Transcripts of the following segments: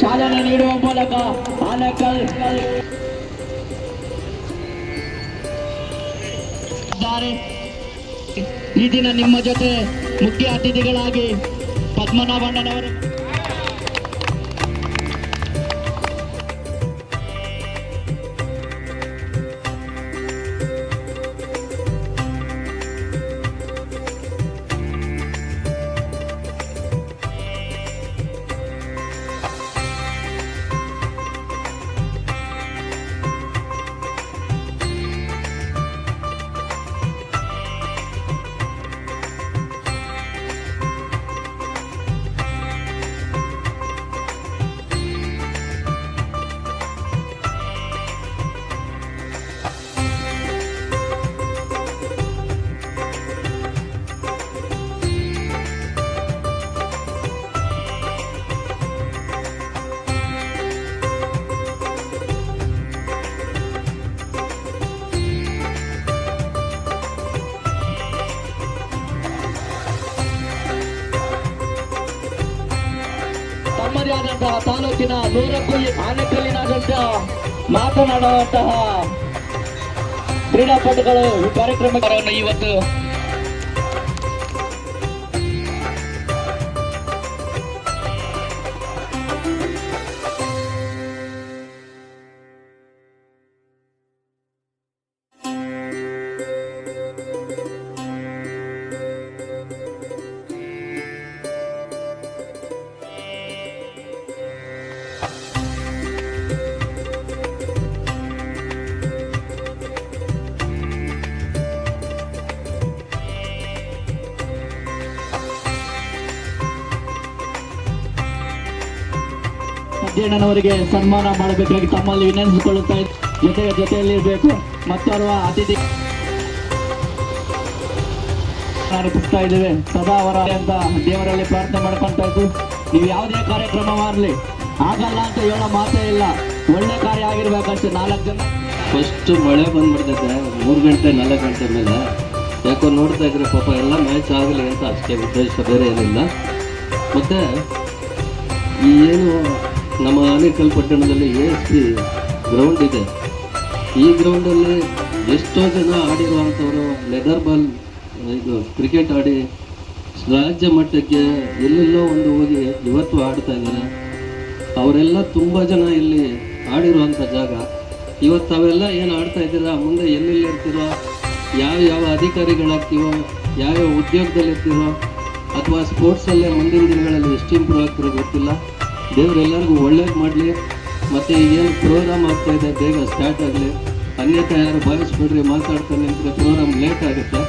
ಚಾಲನೆ ನೀಡುವ ಮೂಲಕ ಆನೇಕಲ್. ಈ ದಿನ ನಿಮ್ಮ ಜೊತೆ ಮುಖ್ಯ ಅತಿಥಿಗಳಾಗಿ ಪದ್ಮನಾಭಣ್ಣನವರು ತಮ್ಮದೇ ಆದಂತಹ ತಾಲೂಕಿನ ನೂರಕ್ಕೂ ಆನೆಕಲ್ಲಿನಾದಂತಹ ಮಾತನಾಡುವಂತಹ ಕ್ರೀಡಾಪಟುಗಳು ಕಾರ್ಯಕ್ರಮಗಳನ್ನು ಇವತ್ತು ಅಧ್ಯಯನವರಿಗೆ ಸನ್ಮಾನ ಮಾಡಬೇಕಾಗಿ ತಮ್ಮಲ್ಲಿ ವಿನಂತಿಸಿಕೊಳ್ಳುತ್ತಾ ಜೊತೆಯಲ್ಲಿ ಇರಬೇಕು. ಮತ್ತೋರ್ವ ಅತಿಥಿ ಅರ್ಪಿಸ್ತಾ ಇದ್ದೇವೆ. ಸದಾ ಅವರ ಅಂತ ದೇವರಲ್ಲಿ ಪ್ರಾರ್ಥನೆ ಮಾಡ್ಕೊಂತ ಇದ್ದು, ನೀವು ಯಾವುದೇ ಕಾರ್ಯಕ್ರಮವಾಗಲಿ, ಆಗಲ್ಲ ಅಂತ ಹೇಳೋ ಮಾತೇ ಇಲ್ಲ. ಒಳ್ಳೆ ಕಾರ್ಯ ಆಗಿರ್ಬೇಕಂತ ನಾಲ್ಕು ಜನ. ಫಸ್ಟ್ ಮಳೆ ಬಂದ್ಬಿಡ್ತೈತೆ, ಮೂರು ಗಂಟೆ, ನಾಲ್ಕು ಗಂಟೆ ಮೇಲೆ. ಯಾಕೋ ನೋಡ್ತಾ ಇದ್ರೆ ಪಾಪ ಎಲ್ಲ ಮ್ಯಾಚ್ ಆಗಲಿ ಅಂತ ಅಷ್ಟೇ, ಉದ್ದೇಶ ಬೇರೆ ಏನಿಲ್ಲ. ಮತ್ತು ಈ ಏನು ನಮ್ಮ ಆನೇಕಲ್ ಪಟ್ಟಣದಲ್ಲಿ ಎ ಗ್ರೌಂಡ್ ಇದೆ. ಈ ಗ್ರೌಂಡಲ್ಲಿ ಎಷ್ಟೋ ಜನ ಆಡಿರುವಂಥವರು ಲೆದರ್ ಬಾಲ್ ಇದು ಕ್ರಿಕೆಟ್ ಆಡಿ ರಾಜ್ಯ ಮಟ್ಟಕ್ಕೆ ಎಲ್ಲೆಲ್ಲೋ ಒಂದು ಹೋಗಿ ಇವತ್ತು ಆಡ್ತಾ ಇದ್ದಾರೆ. ಅವರೆಲ್ಲ ತುಂಬ ಜನ ಇಲ್ಲಿ ಆಡಿರುವಂಥ ಜಾಗ. ಇವತ್ತು ಅವೆಲ್ಲ ಏನು ಆಡ್ತಾ ಇದ್ದೀರಾ? ಮುಂದೆ ಎಲ್ಲೆಲ್ಲಿ ಇರ್ತೀರೋ? ಯಾವ ಯಾವ ಅಧಿಕಾರಿಗಳಾಗ್ತೀವೋ ಯಾವ್ಯಾವ ಉದ್ಯೋಗದಲ್ಲಿರ್ತೀರೋ ಅಥವಾ ಸ್ಪೋರ್ಟ್ಸಲ್ಲೇ ಮುಂದಿನ ದಿನಗಳಲ್ಲಿ ಎಷ್ಟು ಇಂಪ್ರೂವ್ ಆಗ್ತಿರೋ ಗೊತ್ತಿಲ್ಲ. ದೇವರೆಲ್ಲರಿಗೂ ಒಳ್ಳೇದು ಮಾಡಲಿ. ಮತ್ತು ಈಗೇನು ಪ್ರೋಗ್ರಾಮ್ ಆಗ್ತಾ ಇದೆ, ಬೇಗ ಸ್ಟಾರ್ಟ್ ಆಗಲಿ. ಅನ್ಯತೆ ಯಾರು ಬಾಯಿಸ್ಬಿಡ್ರಿ ಮಾತಾಡ್ತಾನೆ ಅಂತ ಪ್ರೋಗ್ರಾಮ್ ಲೇಟ್ ಆಗುತ್ತೆ.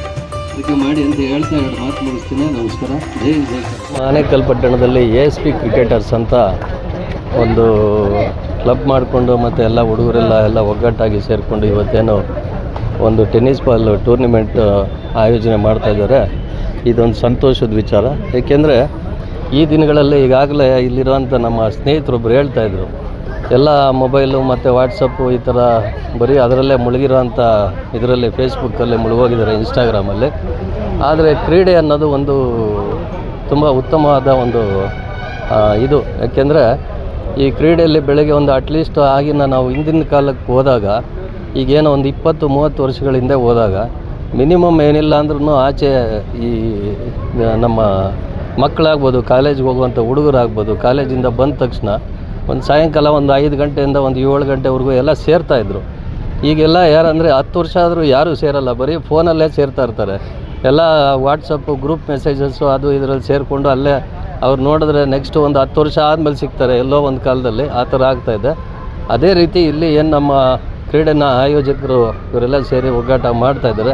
ಅದಕ್ಕೆ ಮಾಡಿ ಅಂತ ಹೇಳ್ತಾ ಎರಡು ಮಾತು ಮುಗಿಸ್ತೀನಿ. ನಮಸ್ಕಾರ. ಜೈ ಜೈ. ಆನೇಕಲ್ ಪಟ್ಟಣದಲ್ಲಿ ಎ ಎಸ್ ಪಿ ಕ್ರಿಕೆಟರ್ಸ್ ಅಂತ ಒಂದು ಕ್ಲಬ್ ಮಾಡಿಕೊಂಡು ಮತ್ತು ಎಲ್ಲ ಹುಡುಗರೆಲ್ಲ ಎಲ್ಲ ಒಗ್ಗಟ್ಟಾಗಿ ಸೇರಿಕೊಂಡು ಇವತ್ತೇನು ಒಂದು ಟೆನ್ನಿಸ್ ಬಾಲ್ ಟೂರ್ನಿಮೆಂಟ್ ಆಯೋಜನೆ ಮಾಡ್ತಾಯಿದ್ದಾರೆ ಇದೊಂದು ಸಂತೋಷದ ವಿಚಾರ. ಏಕೆಂದರೆ ಈ ದಿನಗಳಲ್ಲಿ ಈಗಾಗಲೇ ಇಲ್ಲಿರುವಂಥ ನಮ್ಮ ಸ್ನೇಹಿತರೊಬ್ಬರು ಹೇಳ್ತಾಯಿದ್ರು ಎಲ್ಲ ಮೊಬೈಲು ಮತ್ತು ವಾಟ್ಸಪ್ಪು ಈ ಥರ ಬರೀ ಅದರಲ್ಲೇ ಮುಳುಗಿರೋಂಥ ಇದರಲ್ಲಿ ಫೇಸ್ಬುಕ್ಕಲ್ಲಿ ಮುಳುಗೋಗಿದ್ದಾರೆ ಇನ್ಸ್ಟಾಗ್ರಾಮಲ್ಲಿ ಆದರೆ ಕ್ರೀಡೆ ಅನ್ನೋದು ಒಂದು ತುಂಬ ಉತ್ತಮವಾದ ಒಂದು ಇದು. ಯಾಕೆಂದರೆ ಈ ಕ್ರೀಡೆಯಲ್ಲಿ ಬೆಳಗ್ಗೆ ಒಂದು ಅಟ್ಲೀಸ್ಟ್ ಆಗಿನ ನಾವು ಹಿಂದಿನ ಕಾಲಕ್ಕೆ ಹೋದಾಗ, ಈಗೇನೋ ಒಂದು ಇಪ್ಪತ್ತು, ಮೂವತ್ತು ವರ್ಷಗಳ ಹಿಂದೆ ಹೋದಾಗ ಮಿನಿಮಮ್ ಏನಿಲ್ಲ ಅಂದ್ರೂ ಆಚೆ ಈ, ನಮ್ಮ ಮಕ್ಕಳಾಗ್ಬೋದು ಕಾಲೇಜ್ಗೆ ಹೋಗುವಂಥ ಹುಡುಗರಾಗ್ಬೋದು ಕಾಲೇಜಿಂದ ಬಂದ ತಕ್ಷಣ ಒಂದು ಸಾಯಂಕಾಲ ಒಂದು ಐದು ಗಂಟೆಯಿಂದ ಒಂದು ಏಳು ಗಂಟೆವರೆಗೂ ಎಲ್ಲ ಸೇರ್ತಾಯಿದ್ರು ಈಗೆಲ್ಲ ಯಾರಂದರೆ ಹತ್ತು ವರ್ಷ ಆದರೂ ಯಾರೂ ಸೇರಲ್ಲ, ಬರೀ ಫೋನಲ್ಲೇ ಸೇರ್ತಾ ಇರ್ತಾರೆ. ಎಲ್ಲ ವಾಟ್ಸಪ್ಪು ಗ್ರೂಪ್ ಮೆಸೇಜಸ್ಸು ಅದು ಇದರಲ್ಲಿ ಸೇರಿಕೊಂಡು ಅಲ್ಲೇ ಅವ್ರು ನೋಡಿದ್ರೆ ನೆಕ್ಸ್ಟ್ ಒಂದು ಹತ್ತು ವರ್ಷ ಆದಮೇಲೆ ಸಿಗ್ತಾರೆ, ಎಲ್ಲೋ ಒಂದು ಕಾಲದಲ್ಲಿ ಆ ಥರ ಆಗ್ತಾಯಿದೆ ಅದೇ ರೀತಿ ಇಲ್ಲಿ ಏನು ನಮ್ಮ ಕ್ರೀಡೆನ ಆಯೋಜಕರು ಇವರೆಲ್ಲ ಸೇರಿ ಒಗ್ಗಾಟ ಮಾಡ್ತಾಯಿದ್ದಾರೆ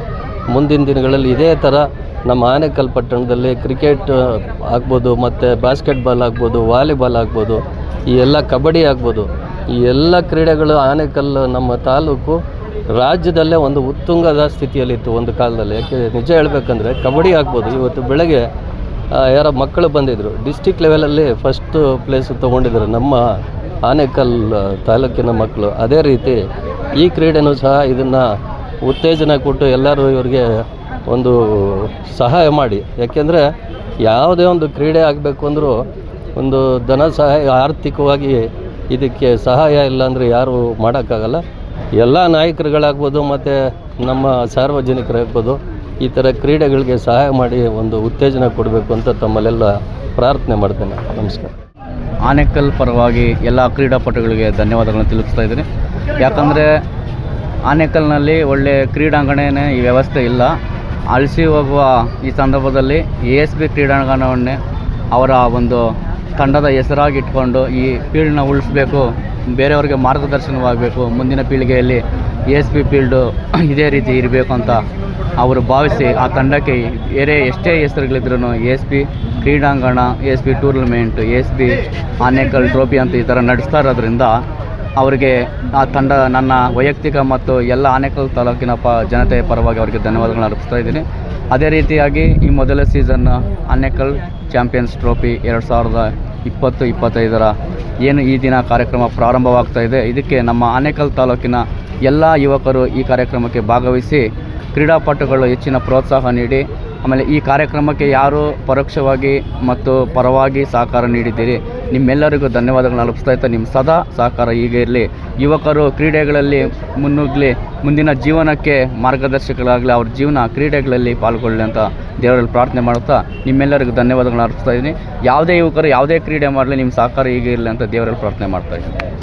ಮುಂದಿನ ದಿನಗಳಲ್ಲಿ ಇದೇ ಥರ ನಮ್ಮ ಆನೇಕಲ್ ಪಟ್ಟಣದಲ್ಲಿ ಕ್ರಿಕೆಟ್ ಆಗ್ಬೋದು ಮತ್ತು ಬಾಸ್ಕೆಟ್ಬಾಲ್ ಆಗ್ಬೋದು ವಾಲಿಬಾಲ್ ಆಗ್ಬೋದು, ಈ ಎಲ್ಲ ಕಬಡ್ಡಿ ಆಗ್ಬೋದು, ಈ ಎಲ್ಲ ಕ್ರೀಡೆಗಳು ಆನೇಕಲ್ ನಮ್ಮ ತಾಲೂಕು ರಾಜ್ಯದಲ್ಲೇ ಒಂದು ಉತ್ತುಂಗದ ಸ್ಥಿತಿಯಲ್ಲಿತ್ತು ಒಂದು ಕಾಲದಲ್ಲಿ. ಯಾಕೆ ನಿಜ ಹೇಳಬೇಕಂದ್ರೆ ಕಬಡ್ಡಿ ಆಗ್ಬೋದು. ಇವತ್ತು ಬೆಳಗ್ಗೆ ಯಾರೋ ಮಕ್ಕಳು ಬಂದಿದ್ದರು ಡಿಸ್ಟಿಕ್ ಲೆವೆಲಲ್ಲಿ ಫಸ್ಟ್ ಪ್ಲೇಸ್ ತೊಗೊಂಡಿದ್ದಾರೆ ನಮ್ಮ ಆನೇಕಲ್ ತಾಲೂಕಿನ ಮಕ್ಕಳು. ಅದೇ ರೀತಿ ಈ ಕ್ರೀಡೆನೂ ಸಹ ಇದನ್ನು ಉತ್ತೇಜನ ಕೊಟ್ಟು ಎಲ್ಲರೂ ಇವರಿಗೆ ಒಂದು ಸಹಾಯ ಮಾಡಿ. ಯಾಕೆಂದರೆ ಯಾವುದೇ ಒಂದು ಕ್ರೀಡೆ ಆಗಬೇಕು ಅಂದರೂ ಒಂದು ಧನ ಸಹಾಯ, ಆರ್ಥಿಕವಾಗಿ ಇದಕ್ಕೆ ಸಹಾಯ ಇಲ್ಲ ಅಂದರೆ ಯಾರೂ ಮಾಡೋಕ್ಕಾಗಲ್ಲ. ಎಲ್ಲ ನಾಯಕರುಗಳಾಗ್ಬೋದು ಮತ್ತು ನಮ್ಮ ಸಾರ್ವಜನಿಕರಾಗ್ಬೋದು ಈ ಥರ ಕ್ರೀಡೆಗಳಿಗೆ ಸಹಾಯ ಮಾಡಿ ಒಂದು ಉತ್ತೇಜನ ಕೊಡಬೇಕು ಅಂತ ತಮ್ಮಲ್ಲೆಲ್ಲ ಪ್ರಾರ್ಥನೆ ಮಾಡ್ತೇನೆ. ನಮಸ್ಕಾರ. ಆನೇಕಲ್ ಪರವಾಗಿ ಎಲ್ಲ ಕ್ರೀಡಾಪಟುಗಳಿಗೆ ಧನ್ಯವಾದಗಳನ್ನು ತಿಳಿಸ್ತಾ ಇದ್ದೀನಿ. ಯಾಕಂದರೆ ಆನೇಕಲ್ನಲ್ಲಿ ಒಳ್ಳೆಯ ಕ್ರೀಡಾಂಗಣನೇ ಈ ವ್ಯವಸ್ಥೆ ಇಲ್ಲ. ಅಳಿಸಿ ಹೋಗುವ ಈ ಸಂದರ್ಭದಲ್ಲಿ ಎ ಎಸ್ ಬಿ ಕ್ರೀಡಾಂಗಣವನ್ನೇ ಅವರ ಒಂದು ತಂಡದ ಹೆಸರಾಗಿ ಇಟ್ಕೊಂಡು ಈ ಫೀಲ್ಡ್ನ ಉಳಿಸ್ಬೇಕು, ಬೇರೆಯವ್ರಿಗೆ ಮಾರ್ಗದರ್ಶನವಾಗಬೇಕು, ಮುಂದಿನ ಪೀಳಿಗೆಯಲ್ಲಿ ಎ ಎಸ್ ಬಿ ಫೀಲ್ಡು ಇದೇ ರೀತಿ ಇರಬೇಕು ಅಂತ ಅವರು ಭಾವಿಸಿ ಆ ತಂಡಕ್ಕೆ ಬೇರೆ ಎಷ್ಟೇ ಹೆಸರುಗಳಿದ್ರೂ ಎ ಎಸ್ ಬಿ ಕ್ರೀಡಾಂಗಣ, A S B tournament, A S B Anekal trophy ಅಂತ ಈ ಥರ ನಡೆಸ್ತಾ ಇರೋದ್ರಿಂದ ಅವರಿಗೆ ಆ ತಂಡ ನನ್ನ ವೈಯಕ್ತಿಕ ಮತ್ತು ಎಲ್ಲ ಆನೇಕಲ್ ತಾಲೂಕಿನ ಪ ಜನತೆಯ ಪರವಾಗಿ ಅವರಿಗೆ ಧನ್ಯವಾದಗಳನ್ನು ಅರ್ಪಿಸ್ತಾ ಇದ್ದೀನಿ. ಅದೇ ರೀತಿಯಾಗಿ ಈ ಮೊದಲ ಸೀಸನ್ ಆನೇಕಲ್ ಚಾಂಪಿಯನ್ಸ್ ಟ್ರೋಫಿ ಎರಡು ಸಾವಿರದ ಇಪ್ಪತ್ತು, ಇಪ್ಪತ್ತೈದರ ಏನು ಈ ದಿನ ಕಾರ್ಯಕ್ರಮ ಪ್ರಾರಂಭವಾಗ್ತಾ ಇದೆ, ಇದಕ್ಕೆ ನಮ್ಮ ಆನೇಕಲ್ ತಾಲೂಕಿನ ಎಲ್ಲ ಯುವಕರು ಈ ಕಾರ್ಯಕ್ರಮಕ್ಕೆ ಭಾಗವಹಿಸಿ ಕ್ರೀಡಾಪಟುಗಳು ಹೆಚ್ಚಿನ ಪ್ರೋತ್ಸಾಹ ನೀಡಿ, ಆಮೇಲೆ ಈ ಕಾರ್ಯಕ್ರಮಕ್ಕೆ ಯಾರು ಪರೋಕ್ಷವಾಗಿ ಮತ್ತು ಪರವಾಗಿ ಸಹಕಾರ ನೀಡಿದ್ದೀರಿ ನಿಮ್ಮೆಲ್ಲರಿಗೂ ಧನ್ಯವಾದಗಳನ್ನ ಅರ್ಪಿಸ್ತಾ ಇರ್ತಾ ನಿಮ್ಮ ಸದಾ ಸಹಕಾರ ಹೀಗೆ ಇರಲಿ. ಯುವಕರು ಕ್ರೀಡೆಗಳಲ್ಲಿ ಮುನ್ನುಗ್ಲಿ, ಮುಂದಿನ ಜೀವನಕ್ಕೆ ಮಾರ್ಗದರ್ಶಕರಾಗಲಿ ಅವ್ರ ಜೀವನ ಕ್ರೀಡೆಗಳಲ್ಲಿ ಪಾಲ್ಗೊಳ್ಳಿ ಅಂತ ದೇವರಲ್ಲಿ ಪ್ರಾರ್ಥನೆ ಮಾಡುತ್ತಾ ನಿಮ್ಮೆಲ್ಲರಿಗೂ ಧನ್ಯವಾದಗಳನ್ನ ಅರ್ಪಿಸ್ತಾ ಇದ್ದೀನಿ. ಯಾವುದೇ ಯುವಕರು ಯಾವುದೇ ಕ್ರೀಡೆ ಮಾಡಲಿ, ನಿಮ್ಮ ಸಹಕಾರ ಹೀಗೆ ಇರಲಿ ಅಂತ ದೇವರಲ್ಲಿ ಪ್ರಾರ್ಥನೆ ಮಾಡ್ತಾ ಇದ್ದೀನಿ.